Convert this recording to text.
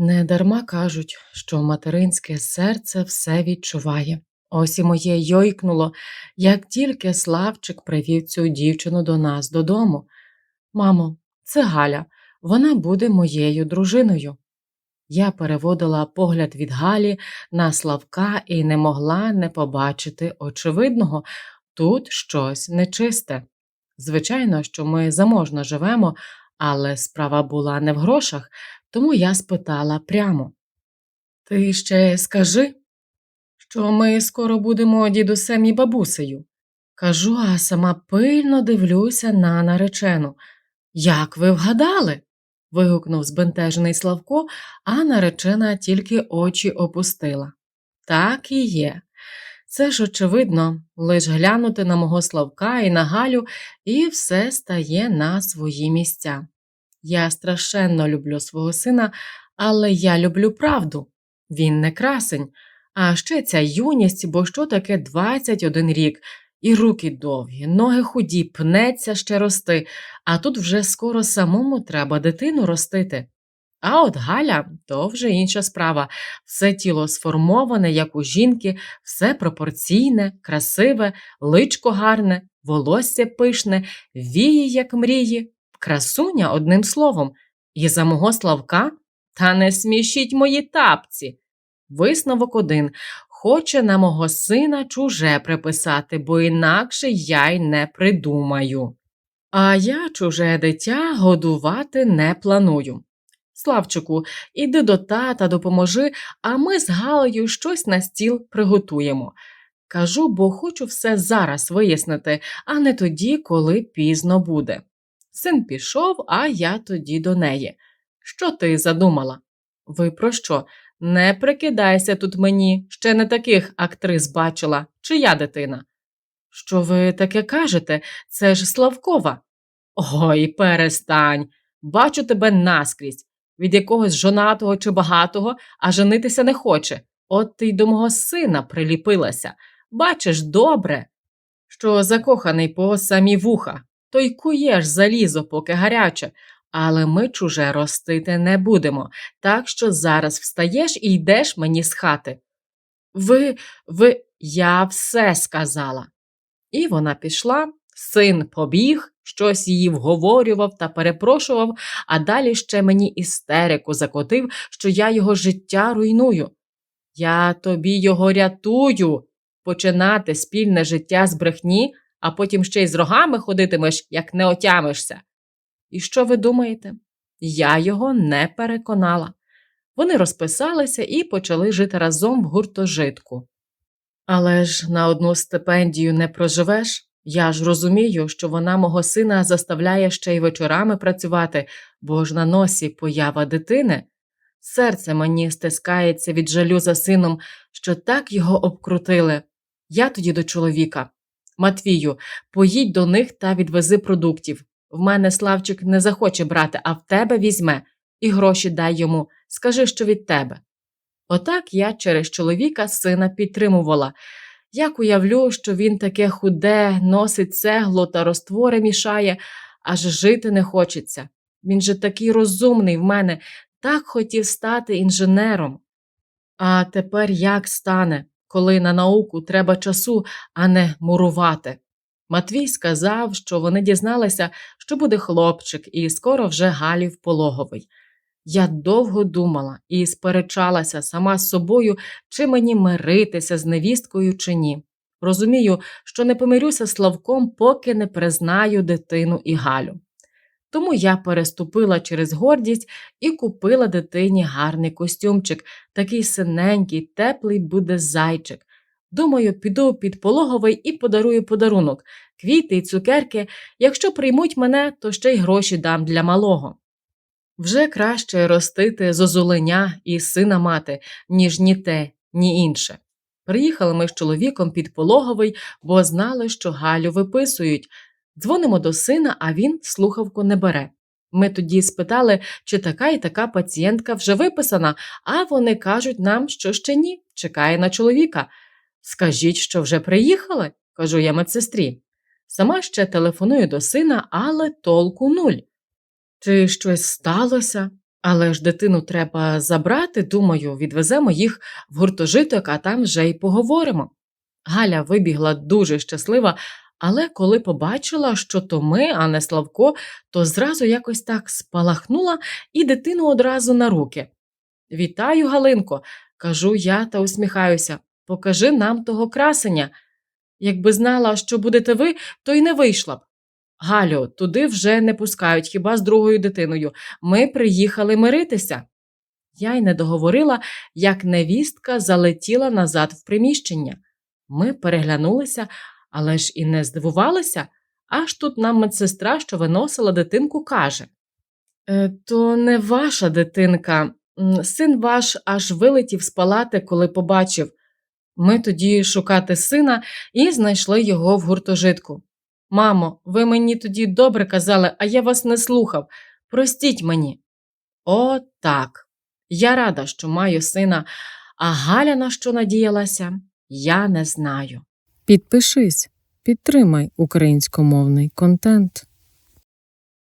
Недарма кажуть, що материнське серце все відчуває. Ось і моє йойкнуло, як тільки Славчик привів цю дівчину до нас додому. Мамо, це Галя, вона буде моєю дружиною. Я переводила погляд від Галі на Славка і не могла не побачити очевидного тут щось нечисте. Звичайно, що ми заможно живемо, але справа була не в грошах, тому я спитала прямо. Ти ще скажи, що ми скоро будемо дідусем і бабусею. Кажу, а сама пильно дивлюся на наречену. Як ви вгадали? вигукнув збентежений Славко, а наречена тільки очі опустила. Так і є. Це ж очевидно, лиш глянути на мого Славка і на Галю, і все стає на свої місця. Я страшенно люблю свого сина, але я люблю правду. Він не красень, а ще ця юність, бо що таке 21 рік, і руки довгі, ноги худі, пнеться ще рости, а тут вже скоро самому треба дитину ростити. А от Галя то вже інша справа. Все тіло сформоване, як у жінки, все пропорційне, красиве, личко гарне, волосся пишне, віє, як мрії, красуня одним словом. І за мого Славка та не смішіть мої тапці. Висновок один хоче на мого сина чуже приписати, бо інакше я й не придумаю. А я чуже дитя годувати не планую. Славчику, іди до тата, допоможи, а ми з Галею щось на стіл приготуємо. Кажу, бо хочу все зараз вияснити, а не тоді, коли пізно буде. Син пішов, а я тоді до неї. Що ти задумала? Ви про що? Не прикидайся тут мені, ще не таких актрис бачила, чия дитина. Що ви таке кажете? Це ж Славкова. Ой, перестань. Бачу тебе наскрізь, від якогось жонатого чи багатого, а женитися не хоче. От ти й до мого сина приліпилася. Бачиш, добре, що закоханий по самі вуха, то й куєш залізо, поки гаряче, але ми чуже ростити не будемо, так що зараз встаєш і йдеш мені з хати. Ви, ви, я все сказала. І вона пішла, син побіг, щось її вговорював та перепрошував, а далі ще мені істерику закотив, що я його життя руйную. Я тобі його рятую, починати спільне життя з брехні, а потім ще й з рогами ходитимеш, як не отямишся. І що ви думаєте? Я його не переконала. Вони розписалися і почали жити разом в гуртожитку. Але ж на одну стипендію не проживеш. Я ж розумію, що вона мого сина заставляє ще й вечорами працювати, бо ж на носі поява дитини. Серце мені стискається від жалю за сином, що так його обкрутили. Я тоді до чоловіка. Матвію, поїдь до них та відвези продуктів. В мене Славчик не захоче брати, а в тебе візьме, і гроші дай йому, скажи, що від тебе. Отак я через чоловіка сина підтримувала. Як уявлю, що він таке худе, носить цегло та роствори мішає, аж жити не хочеться. Він же такий розумний в мене, так хотів стати інженером. А тепер як стане, коли на науку треба часу, а не мурувати? Матвій сказав, що вони дізналися, що буде хлопчик, і скоро вже Галів пологовий. Я довго думала і сперечалася сама з собою, чи мені миритися з невісткою, чи ні. Розумію, що не помирюся з Славком, поки не признаю дитину і Галю. Тому я переступила через гордість і купила дитині гарний костюмчик, такий синенький, теплий буде зайчик. Думаю, піду під пологовий і подарую подарунок квіти й цукерки. Якщо приймуть мене, то ще й гроші дам для малого. Вже краще ростити зозуленя і сина мати, ніж ні те, ні інше. Приїхали ми з чоловіком під пологовий, бо знали, що Галю виписують. Дзвонимо до сина, а він слухавку не бере. Ми тоді спитали, чи така і така пацієнтка вже виписана, а вони кажуть нам, що ще ні, чекає на чоловіка. Скажіть, що вже приїхали, кажу я медсестрі. Сама ще телефоную до сина, але толку нуль. Чи щось сталося? Але ж дитину треба забрати, думаю, відвеземо їх в гуртожиток, а там вже й поговоримо. Галя вибігла дуже щаслива, але коли побачила, що то ми, а не Славко, то зразу якось так спалахнула і дитину одразу на руки. Вітаю, Галинко, кажу я та усміхаюся. Покажи нам того красення. Якби знала, що будете ви, то й не вийшла б. Галю, туди вже не пускають, хіба з другою дитиною. Ми приїхали миритися. Я й не договорила, як невістка залетіла назад в приміщення. Ми переглянулися, але ж і не здивувалися, аж тут нам медсестра, що виносила дитинку, каже: «Е, То не ваша дитинка, син ваш аж вилетів з палати, коли побачив. Ми тоді шукати сина і знайшли його в гуртожитку. Мамо, ви мені тоді добре казали, а я вас не слухав. Простіть мені. О, так. Я рада, що маю сина, а Галя на що надіялася, я не знаю. Підпишись, підтримай українськомовний контент.